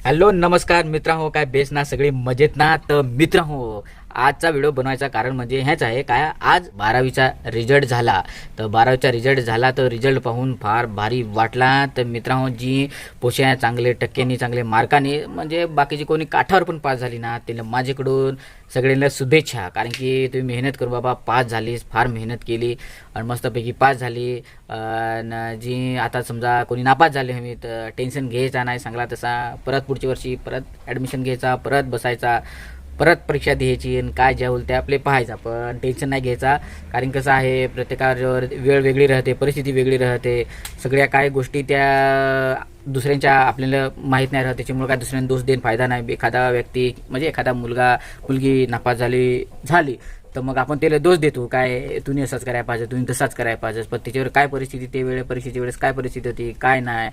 Hello नमस्कार मित्र हो काय बेस ना सगळी मजेत ना? तर मित्र हो आजचा व्हिडिओ बनवायचं कारण म्हणजे हेच आहे काय? आज बारावीचा रिझल्ट झाला. तर बारावीचा रिझल्ट झाला तर रिझल्ट पाहून फार भारी वाटला. तर मित्रांनो जी पोशा चांगले टक्क्यांनी चांगले मार्काने म्हणजे बाकीची कोणी काठावर पण पास झाली ना तिला माझ्याकडून सगळ्यांना शुभेच्छा. कारण की तुम्ही मेहनत करू बाबा पास झालीस फार मेहनत केली आणि मस्तपैकी पास झाली. जी आता समजा कोणी नापास झाले हवी तर टेन्शन घ्यायचा नाही सांगला तसा परत पुढच्या वर्षी परत ॲडमिशन घ्यायचा परत बसायचा. परत परीक्षा द्यायची आणि काय ज्या होईल ते आपले पाहायचं. पण टेन्शन नाही घ्यायचा. कारण कसं आहे प्रत्येकावर वेळ वेगळी राहते परिस्थिती वेगळी राहते. सगळ्या काय गोष्टी त्या दुसऱ्यांच्या आपल्याला माहीत नाही राहत. त्याच्यामुळे काय दुसऱ्यांना दोष देऊन फायदा नाही. एखादा व्यक्ती म्हणजे एखादा मुलगा मुलगी नापास झाली झाली तर मग आपण त्याला दोष देतो. काय तुम्ही असंच करायला पाहिजे तुम्ही तसाच करायला पाहिजे. पण त्याच्यावर काय परिस्थिती ते वेळे परिस्थिती वेळेस काय परिस्थिती होती काय नाही.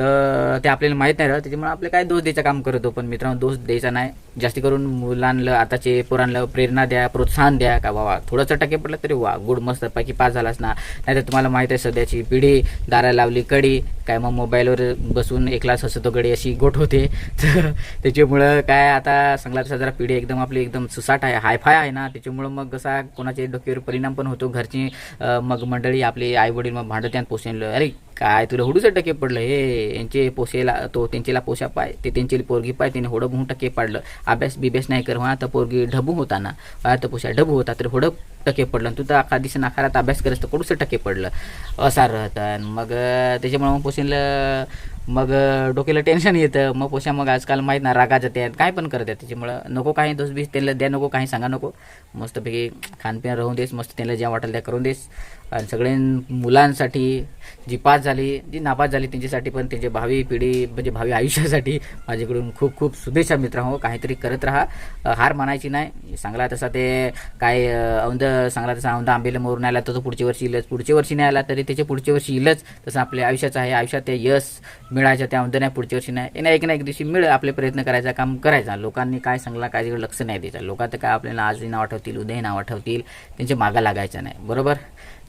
तर ते आपल्याला माहीत नाही राहत. त्याच्यामुळे आपले काय दोष द्यायचं काम करतो पण मित्रांनो दोष द्यायचा नाही. जास्ती करून मुलांना आताचे पोरांना प्रेरणा द्या प्रोत्साहन द्या का बाबा थोडंसं टक्के पडलं तरी वा गुड मस्त पैकी पास झालास ना. नाही तर तुम्हाला माहीत आहे सध्याची पिढी दारा लावली कडी काय मग मोबाईलवर बसून एकलाच हसतो गडी अशी गोट होते. तर त्याच्यामुळं काय आता सांगला तसा जरा पिढी एकदम आपली एकदम सुसाट आहे हायफाय आहे ना. त्याच्यामुळं मग कसा कोणाच्या डोक्यावर परिणाम पण होतो. घरची मग मंडळी आपले आई वडील मग भांडत्यात पोसेल अरे काय तुला हुडूच टक्के पडलं हे. यांचे पोसेला तो त्यांच्याला पोशा पाय ते त्यांची पोरगी पाय त्याने होडं बहु टक्के पाडलं. अभ्यास बिभ्यास नाही कर हा तर पोरगी ढबू होता ना हा तर पुशा ढबू होता तर होडप टके पडलं आणि तू तर अख्खा दिवस नाकारात अभ्यास करस तर कडूस टके पडलं. असा राहतं आणि मग त्याच्यामुळे मग पोसेला मग डोक्याला टेन्शन येतं. मग पोशा मग आजकाल माहीत ना रागा जाते काय पण करतात त्याच्यामुळं नको काही दोष बीस त्याला द्या नको काही सांगा नको. मस्तपैकी खानपिन राहून देस मस्त त्यांना ज्या वाटेल त्या करून देस. आणि सगळे मुलांसाठी जी पास झाली जी नापास झाली त्यांच्यासाठी पण त्यांची भावी पिढी म्हणजे भावी आयुष्यासाठी माझ्याकडून खूप खूप शुभेच्छा मित्र हो काहीतरी करत राहा. हार मानायची नाही. सांगला तसा ते काय औंध सांगला तसा औंध आंबेला नाही आला तर तो पुढच्या वर्षी येईलच. पुढच्या वर्षी नाही आला तरी त्याच्या पुढच्या वर्षी येईलच. तसं आपल्या आयुष्याचं आहे. आयुष्यात ते यश मिळायचं त्या औंध नाही पुढच्या वर्षी नाही. एक ना एक दिवशी मिळ आपले प्रयत्न करायचा काम करायचा. लोकांनी काय सांगला काय लक्ष नाही द्यायचं. लोक तर काय आपल्याला आजही नाव आठवतील उद्याही नाव आठवतील. त्यांच्या मागा लागायचं नाही. बरोबर?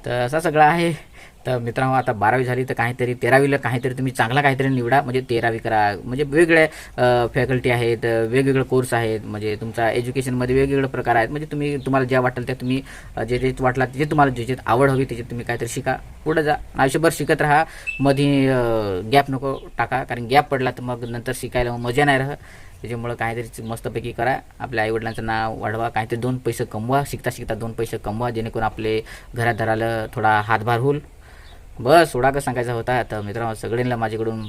तर असा सगळं आहे. तर मित्रांनो आता बारावी झाली तर काहीतरी तेरावीला काहीतरी तुम्ही चांगला काहीतरी निवडा. म्हणजे तेरावी करा. म्हणजे वेगवेगळ्या फॅकल्टी आहेत वेगवेगळे कोर्स आहेत. म्हणजे तुमचा एज्युकेशनमध्ये वेगवेगळे प्रकार आहेत. म्हणजे तुम्ही तुम्हाला ज्या वाटेल त्या तुम्ही जे जे वाटला जे तुम्हाला ज्याच्यात आवड हवी त्याच्यात तुम्ही काहीतरी शिका. पुढे जा. आयुष्यभर शिकत राहा. मध्ये गॅप नको टाका. कारण गॅप पडला तर मग नंतर शिकायला मग मजा नाही राहा त्याच्यामुळं काहीतरी मस्तपैकी करा. आपल्या आईवडिलांचं नाव वाढवा. काहीतरी दोन पैसे कमवा. शिकता शिकता दोन पैसे कमवा. जेणेकरून आपले घरादाराला थोडा हातभार होईल. बस सोडा का सांगायचा होता. तर मित्रांनो सगळ्यांना माझ्याकडून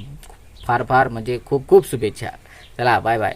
फार फार म्हणजे खूप खूप शुभेच्छा. चला बाय बाय